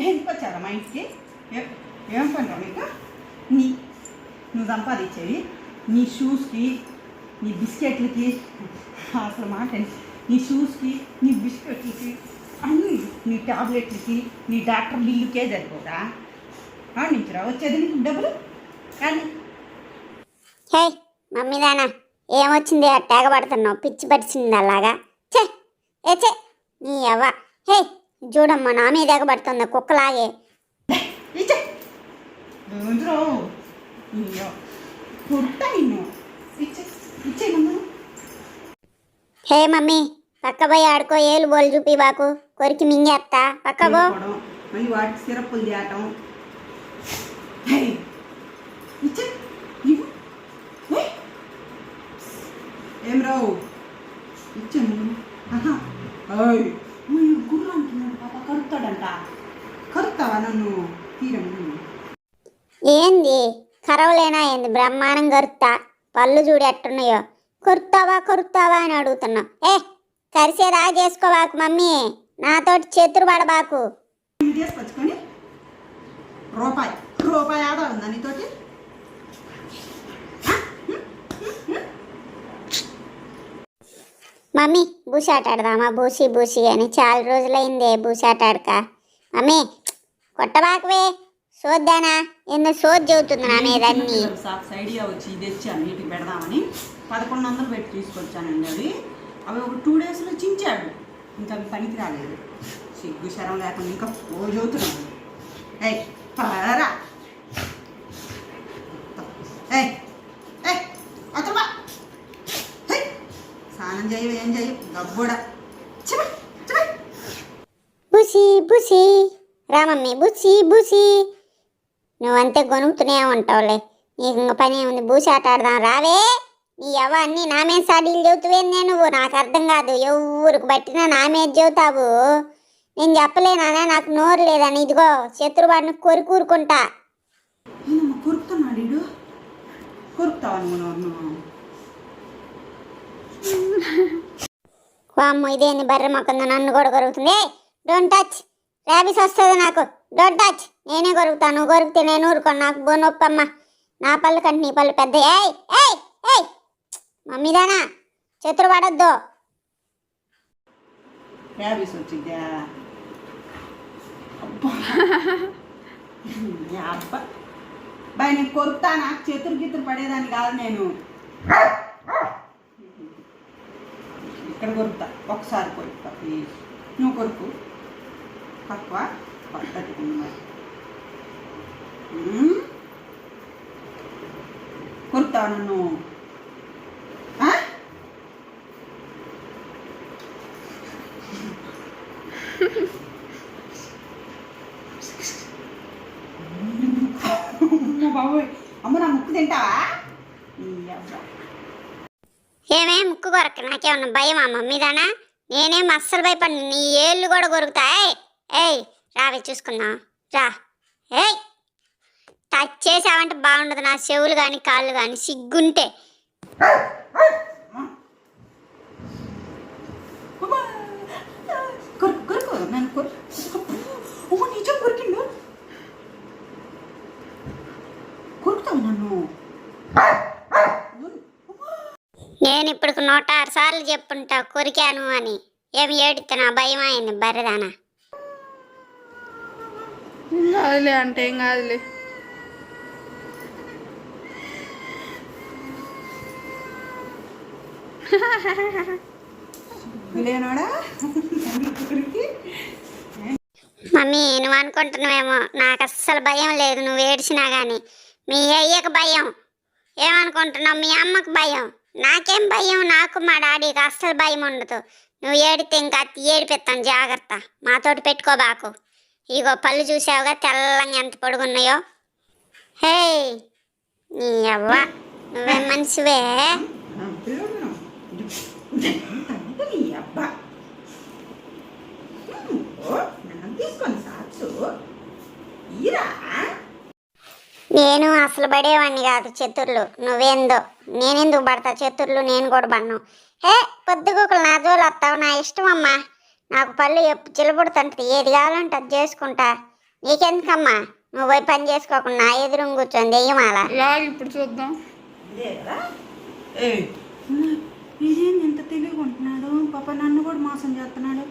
ఎందుకు మా ఇంటికి ఏం పని నీకు? నీ నువ్వు సంపాదించేవి నీ షూస్కి నీ బిస్కెట్లకి అసలు మాట నీ షూస్కి నీ బిస్కెట్లకి అన్నీ నీ టాబ్లెట్లకి నీ డాక్టర్ బిల్లుకే సరిపోదా ఆడించరా వచ్చేది నీకు డబ్బులు? కానీ హే మమ్మీదానా ఏమొచ్చింది? అట్టాగ పడుతున్నావు పిచ్చి పడిచింది అలాగా? ఛే ఏ చే నీ అవ్వ హే చూడమ్మా నా మీద ఎగబడుతుంది కుక్కలాగే. హే మమ్మీ పక్క పోయి ఆడుకో ఏలు బోలు చూపి బాకు. కొరికి మింగేస్తా సిరప్పులు హే. ఏం రావు. ఇచ్చాను. నన్ను ఏంది కరవలేనా ఏంది బ్రహ్మాండం కరుత్తా పళ్ళు చూడు ఎట్టున్నాయో కొరుతావా కొరుతావా అని అడుగుతున్నావు ఏ కరిసే రా చేసుకోవాకు మమ్మీ నాతోటి చేతులు పడబాకు తీసుకొచ్చుకొని రూపాయి రూపాయి ఉందా నీతోటి మమ్మీ బూసాట ఆడదామా బూసి బూసి అని. చాలా రోజులైందే బూసాట ఆడక మమ్మీ కొట్టబాకవే. చూద్దానా ఎందుకు సోద్ చెబుతుంది నా మీద అన్ని. సాక్స్ ఐడియా వచ్చి ఇది తెచ్చాను. వీటికి పెడదామని. పదకొండు వందలు పెట్టి తీసుకొచ్చానండి అవి అవి ఒక టూ డేస్లో చించాడు. ఇంకా అవి పనికి రాలేదు. సిగ్గు శరం లేకుండా ఇంకా ఓ చదువుతున్నాను. ఏయ్ పరా ఏయ్ ఏయ్ చేయవు ఏం చేయవు గబ్బుడా బుసి బుసి. బుసి బుసి. నువ్వంతే గొనుగుతూనే ఉంటావులే. నీకు ఇంక పని ఉంది బూసాట ఆడదాం. రావే. నీ ఎవ అన్ని నా మీద సాడీలు చెబుతువేందే నువ్వు నాకు అర్థం కాదు. ఎవరికి పట్టినా నా మీద చెబుతావు. నేను చెప్పలేనా నాకు నోరు లేదని ఇదిగో శత్రువాడిని కొరికూరుకుంటా ఈయనమ్మ కొరుకుతున్నాడు కొరుకుతావా వామ్మ ఇదేంది బర్రె మొక్కందో నన్ను కూడా కొరుకుతుంది. డోంట్ టచ్ ర్యాబీస్ వస్తుంది నాకు. డోంట్ టచ్ నేనే కొరుకుతాను. కొరికితే నేను ఊరుకోను. నాకు బో నొప్పమ్మ నా పళ్ళు కంటే నీ పళ్ళు పెద్ద. ఏయ్ ఏయ్ ఏయ్. మమ్మీదానా చేతులు పడొద్దు. ర్యాబీస్ వచ్చిద్దా అబ్బా. బాయ్ నేను కొరుకుతా నాకు చేతులు గీతులు పడేదాన్ని కాదు నేను. ఇక్కడ కొరుకుతా? ఒకసారి కొరుకుతా ప్లీజ్ నువ్వు కొరుకు. తక్కువ ఉమ్? కొరుకుతావా నన్ను? బాబోయ్. అమ్మ నా ముక్కు తింటావా. ఏమే ముక్కు కొరకు? నాకేమన్నా భయమా మమ్మీదానా? నేనేం అస్సలు భయపడి నీ ఏళ్ళు కూడా కొరుకుతాయి? ఏయ్ రావి చూసుకుందాం. రా. ఏయ్ టచ్ చేసావంటే బాగుండదు. నా చెవులు కానీ కాళ్ళు కానీ సిగ్గుంటే. అమ్మా. నన్ను కొరుకు అమ్మ నిజం కొరికిండు కొరుకుతావు నన్ను నేను ఇప్పుడు నూట ఆరు సార్లు చెప్పుంటా కొరికాను అని. ఏమి ఏడితే నా భయం అయింది బర్రెదానా? కాదులే అంటే ఏం కాదులే. మమ్మీ నువ్వు అనుకుంటున్నావేమో? నాకు అస్సలు భయం లేదు. నువ్వు ఏడిచినా కానీ మీ అయ్యకు భయం. ఏమనుకుంటున్నావు? మీ అమ్మకు భయం. నాకేం భయం? నాకు మా డాడీకి అస్సలు భయం ఉండదు. నువ్వు ఏడితే ఇంకా ఏడిపిస్తాను జాగ్రత్త. మాతోటి పెట్టుకోబాకు ఇగో పళ్ళు చూసావుగా తెల్లంగా ఎంత పొడుగున్నాయో. హే నీ అవ్వ నువ్వే మనిషివే. తీసుకొని సాచు ఈరా. నేను అసలు పడేవాడిని కాదు చతుర్లు. నువ్వేందో? నేనెందుకు పడతా చతుర్లు? నేను కూడా పడను. హే పొద్దుగూకులు నా జోలు వస్తావు నా ఇష్టం అమ్మా. నాకు పళ్ళు ఎప్పు చిలబడుతుంటది. ఏది కావాలంటే అది చేసుకుంటా. నీకెందుకమ్మా? నువ్వు పోయి పని చేసుకోకుండా నా ఎదురు కూర్చొని దెయ్యమాల. ఇప్పుడు చూద్దాం. ఇదే కదా ఏ ఇదేంది ఎంత తెలివిగా ఉంటున్నాడు పాప నన్ను కూడా మోసం చేస్తున్నాడు.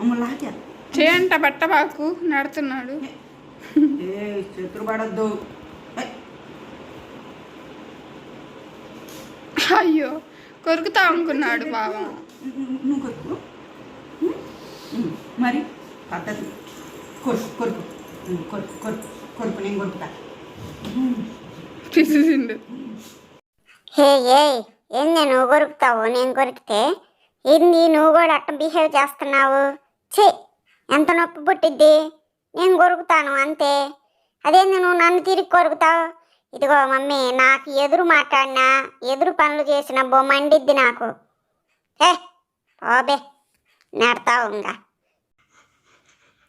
అమ్మ లాగా చేయంట బట్టబాకు నడుతున్నాడు. ఏ చేతులు పడద్దు అయ్యో కొరుకుతా అనుకున్నాడు బావ. నువ్వు కొరుకు. మరి పద్ధతి. కొరుకు కొరుకు. కొరుకు కొరుకు. కొరుకు నేను కొరుకుతా. ఉం. పిసిసిండు. హే ఏ ఏంది నువ్వు కొరుకుతావు? నేను కొరికితే ఏంది నువ్వు కూడా అట్ట బిహేవ్ చేస్తున్నావు? ఛీ ఎంత నొప్పి పుట్టిద్ది? నేను కొరుకుతాను అంతే. అదేంది నువ్వు నన్ను తిరిగి కొరుకుతావు? ఇదిగో మమ్మీ నాకు ఎదురు మాట్లాడినా ఎదురు పనులు చేసిన బొమ్మండిద్ది నాకు. ఏ పోబే నెడతావు ఇంకా.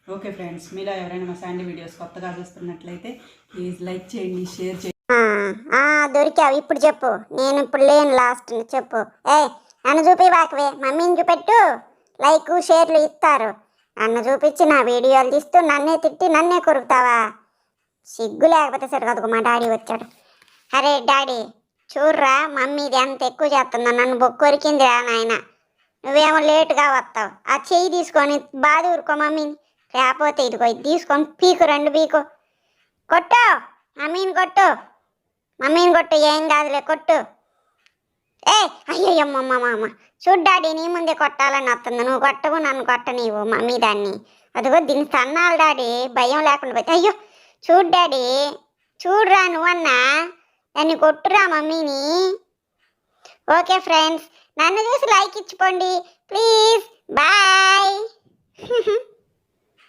ఓకే ఫ్రెండ్స్ మీలో ఎవరైనా మా శాండీ వీడియోస్ కొత్తగా చూస్తున్నట్లయితే ప్లీజ్ లైక్ చేయండి షేర్ చేయండి. దొరికావు. ఇప్పుడు చెప్పు. నేను ఇప్పుడు లేను లాస్ట్ చెప్పు. ఏ నన్ను చూపి వాకవే. మమ్మీని చూపెట్టు. లైక్ షేర్లు ఇస్తారు నన్ను చూపించి నా వీడియోలు తీస్తూ నన్నే తిట్టి నన్నే కొరుకుతావా? సిగ్గు లేకపోతే సరికదుకు మా డాడీ వచ్చాడు. అరే డాడీ చూర్రా మమ్మీది ఎంత ఎక్కువ చేస్తుందో నన్ను బొక్కు కొరికిందిరా నాయన. నువ్వేమో లేటుగా వస్తావు ఆ చెయ్యి తీసుకొని బాధ ఊరుకో మమ్మీని. లేకపోతే ఇదిగో ఇది తీసుకొని పీకు రెండు పీకు. కొట్టు మమ్మీని కొట్టు. మమ్మీని కొట్టు ఏం కాదులే కొట్టు. ఏ అయ్యో మామ చూడు డాడీ నీ ముందే కొట్టాలని వస్తుంది నువ్వు కొట్టవు నన్ను కొట్ట నీవు మమ్మీ దాన్ని. అదిగో దీన్ని సన్నాలు డాడీ భయం లేకుండా పోతే అయ్యో చూడు డాడీ చూడరా నువ్వన్నా? నన్ను కొట్టురా మమ్మీని. ఓకే ఫ్రెండ్స్ నన్ను చూసి లైక్ ఇచ్చిపోండి ప్లీజ్ బాయ్.